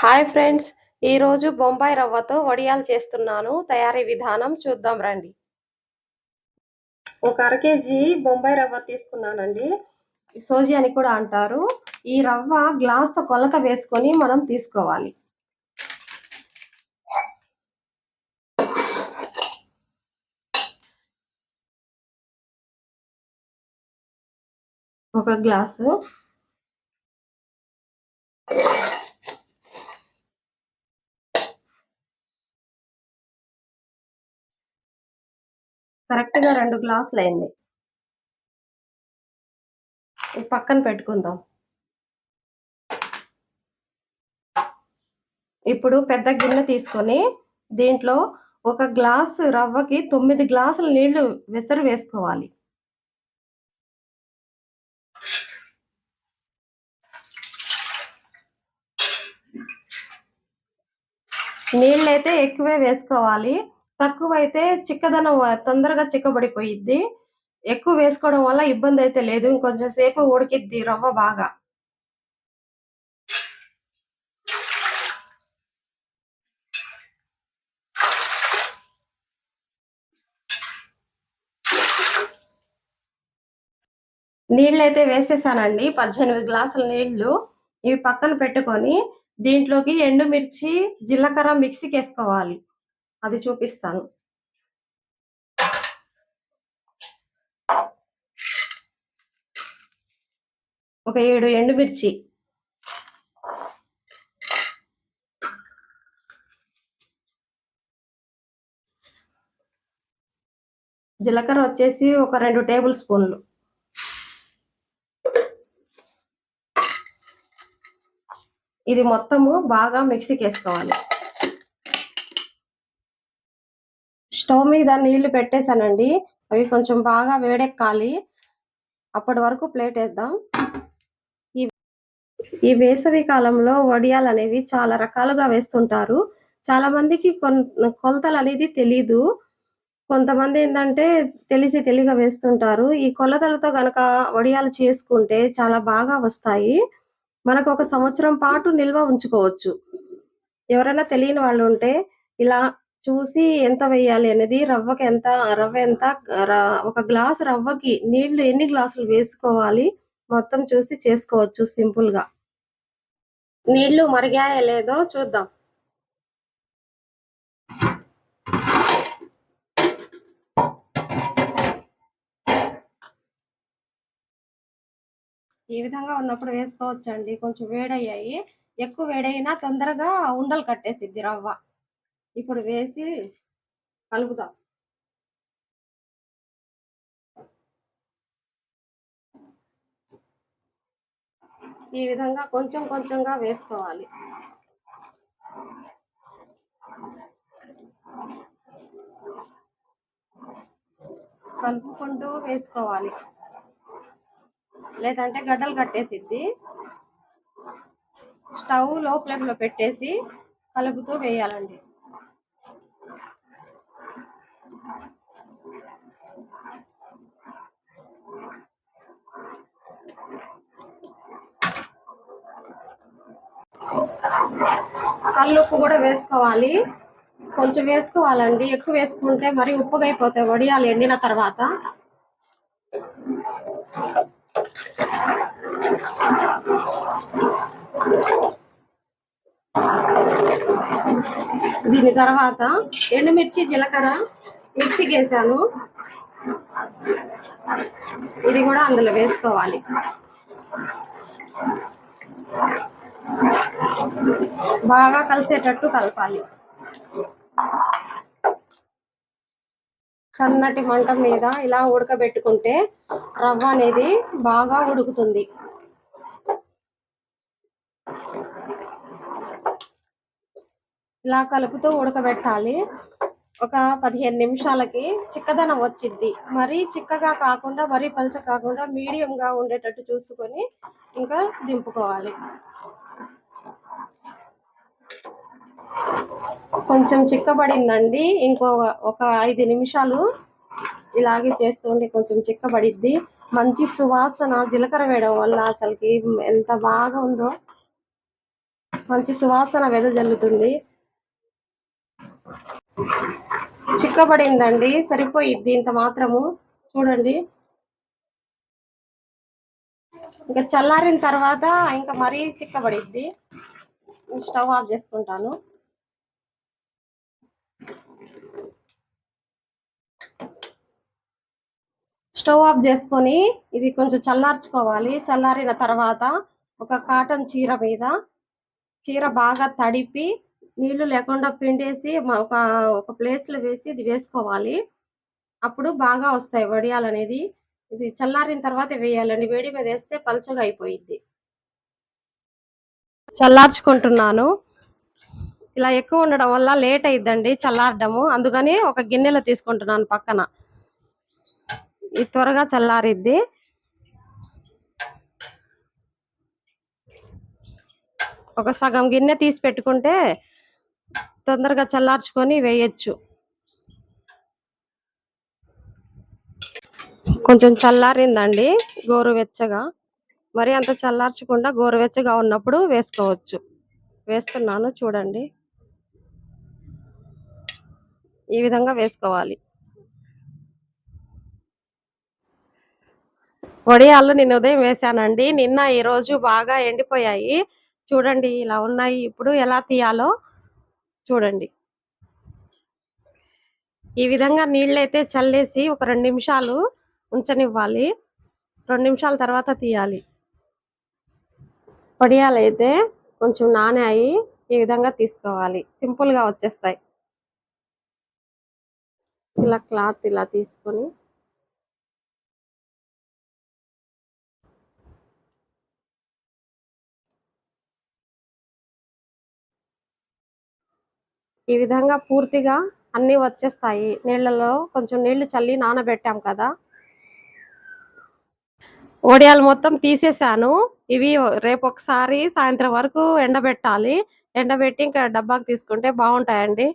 Hi friends. ఈరోజు బొంబాయి రవ్వతో వడియాలు చేస్తున్నాను. తయారీ విధానం చూద్దాం రండి. ఒక అర కేజీ బొంబాయి రవ్వ తీసుకున్నానండి. సోజీ అని కూడా అంటారు. ఈ రవ్వ గ్లాస్తో కొలత వేసుకొని మనం తీసుకోవాలి. ఒక గ్లాసు కరెక్ట్గా రెండు గ్లాసులు అయింది. పక్కన పెట్టుకుందాం. ఇప్పుడు పెద్ద గిన్నె తీసుకొని దీంట్లో ఒక గ్లాసు రవ్వకి తొమ్మిది గ్లాసుల నీళ్ళు విసరు వేసుకోవాలి. నీళ్ళు అయితే ఎక్కువే వేసుకోవాలి. తక్కువ అయితే చిక్కదనం తొందరగా చిక్కబడిపోయిద్ది. ఎక్కువ వేసుకోవడం వల్ల ఇబ్బంది అయితే లేదు. ఇంకొంచెం సేపు ఉడికిద్ది రవ్వ బాగా. నీళ్ళు అయితే వేసేసానండి. పద్దెనిమిది గ్లాసుల నీళ్ళు ఇవి పక్కన పెట్టుకొని దీంట్లోకి ఎండుమిర్చి జీలకర్ర మిక్సీకి వేసుకోవాలి అది చూపిస్తాను. ఒక ఏడు ఎండుమిర్చి. జీలకర్ర వచ్చేసి ఒక రెండు టేబుల్ స్పూన్లు. ఇది మొత్తము బాగా మిక్సీకి వేసుకోవాలి. స్టవ్ మీద నీళ్ళు పెట్టేశానండి. అవి కొంచెం బాగా వేడెక్కాలి. అప్పటి వరకు ప్లేట్ వేద్దాం. ఈ ఈ వేసవి కాలంలో వడియాలు అనేవి చాలా రకాలుగా వేస్తుంటారు. చాలా మందికి కొలతలు అనేది తెలీదు. కొంతమంది ఏంటంటే తెలిసి తెలియక వేస్తుంటారు. ఈ కొలతలతో గనక వడియాలు చేసుకుంటే చాలా బాగా వస్తాయి. మనకు ఒక సంవత్సరం పాటు నిల్వ ఉంచుకోవచ్చు. ఎవరైనా తెలియని వాళ్ళు ఉంటే ఇలా చూసి ఎంత వేయాలి అనేది రవ్వకి ఎంత రవ్వ ఎంత ఒక గ్లాస్ రవ్వకి నీళ్ళు ఎన్ని గ్లాసులు వేసుకోవాలి మొత్తం చూసి చేసుకోవచ్చు సింపుల్గా నీళ్ళు మరిగాయో లేదో చూద్దాం. ఈ విధంగా ఉన్నప్పుడు వేసుకోవచ్చు అండి కొంచెం వేడయ్యాయి. ఎక్కువ వేడైనా తొందరగా ఉండలు కట్టేసిద్ది రవ్వ. ఇప్పుడు వేసి కలుపుదాం ఈ విధంగా కొంచెం కొంచెంగా వేసుకోవాలి. కలుపుకుంటూ వేసుకోవాలి. లేదంటే గడ్డలు కట్టేసిద్ది. స్టవ్లో ఫ్లేమ్లో పెట్టేసి కలుపుతూ వేయాలండి. కల్లుప్పు కూడా వేసుకోవాలి. కొంచెం వేసుకోవాలండి. ఎక్కువ వేసుకుంటే మరి ఉప్పుగా అయిపోతాయి వడియాలు ఎండిన తర్వాత. దీని తర్వాత ఎండుమిర్చి జీలకర్ర మిక్సీకి వేసాను ఇది కూడా అందులో వేసుకోవాలి. బాగా కలిసేటట్టు కలపాలి. సన్నటి మంట మీద ఇలా ఉడకబెట్టుకుంటే రవ్వ అనేది బాగా ఉడుకుతుంది. ఇలా కలుపుతూ ఉడకబెట్టాలి. ఒక పదిహేను నిమిషాలకి చిక్కదనం వచ్చింది మరీ చిక్కగా కాకుండా మరీ పలచ కాకుండా మీడియంగా ఉండేటట్టు చూసుకొని ఇంకా దింపుకోవాలి. కొంచెం చిక్కబడిందండి. ఇంకో ఒక ఐదు నిమిషాలు ఇలాగే చేస్తుంటే కొంచెం చిక్కబడిద్ది. మంచి సువాసన జీలకర్ర వేయడం వల్ల అసలుకి ఎంత బాగా ఉందో. మంచి సువాసన వెదజల్లుతుంది. చిక్కబడిందండి. సరిపోయిద్ది ఇంత మాత్రము. చూడండి. ఇంకా చల్లారిన తర్వాత ఇంకా మరీ చిక్కబడిద్ది. స్టవ్ ఆఫ్ చేసుకుంటాను. స్టవ్ ఆఫ్ చేసుకొని ఇది కొంచెం చల్లార్చుకోవాలి. చల్లారిన తర్వాత ఒక కాటన్ చీర మీద చీర బాగా తడిపి నీళ్ళు లేకుండా పిండేసి ఒక ఒక ప్లేస్లో వేసి ఇది వేసుకోవాలి. అప్పుడు బాగా వస్తాయి వడియాలు అనేది. ఇది చల్లారిన తర్వాత వేయాలండి. వేడి మీద వేస్తే పలుచగా అయిపోయింది చల్లార్చుకుంటున్నాను. ఇలా ఎక్కువ ఉండడం వల్ల లేట్ అయిద్దండి చల్లారడము. అందుకని ఒక గిన్నెలో తీసుకుంటున్నాను పక్కన. ఇది త్వరగా చల్లారిద్ది. ఒక సగం గిన్నె తీసి పెట్టుకుంటే తొందరగా చల్లార్చుకొని వేయచ్చు. కొంచెం చల్లారిందండి గోరువెచ్చగా. మరి అంత చల్లార్చకుండా గోరువెచ్చగా ఉన్నప్పుడు వేసుకోవచ్చు. వేస్తున్నాను చూడండి. ఈ విధంగా వేసుకోవాలి. వడియాలు నేను ఉదయం వేశానండి నిన్న ఈ రోజు బాగా ఎండిపోయాయి. చూడండి ఇలా ఉన్నాయి. ఇప్పుడు ఎలా తీయాలో చూడండి. ఈ విధంగా నీళ్ళైతే చల్లేసి ఒక రెండు నిమిషాలు ఉంచనివ్వాలి. రెండు నిమిషాల తర్వాత తీయాలి. వడియాలు అయితే కొంచెం నానాయి. ఈ విధంగా తీసుకోవాలి. సింపుల్గా వచ్చేస్తాయి. ఇలా క్లాత్ ఇలా తీసుకొని ఈ విధంగా పూర్తిగా అన్ని వచ్చేస్తాయి. నీళ్ళలో కొంచెం నీళ్ళు చల్లి నానబెట్టాం కదా. వడియాలు మొత్తం తీసేసాను. ఇవి రేపు ఒకసారి సాయంత్రం వరకు ఎండబెట్టాలి. ఎండబెట్టి ఇంకా డబ్బాకి తీసుకుంటే బాగుంటాయండి.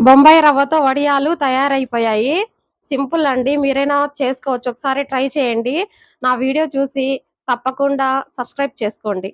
బొంబాయి రవ్వతో వడియాలు తయారైపోయాయి. సింపుల్ అండి. మీరైనా చేసుకోవచ్చు. ఒకసారి ట్రై చేయండి. నా వీడియో చూసి తప్పకుండా సబ్స్క్రైబ్ చేసుకోండి.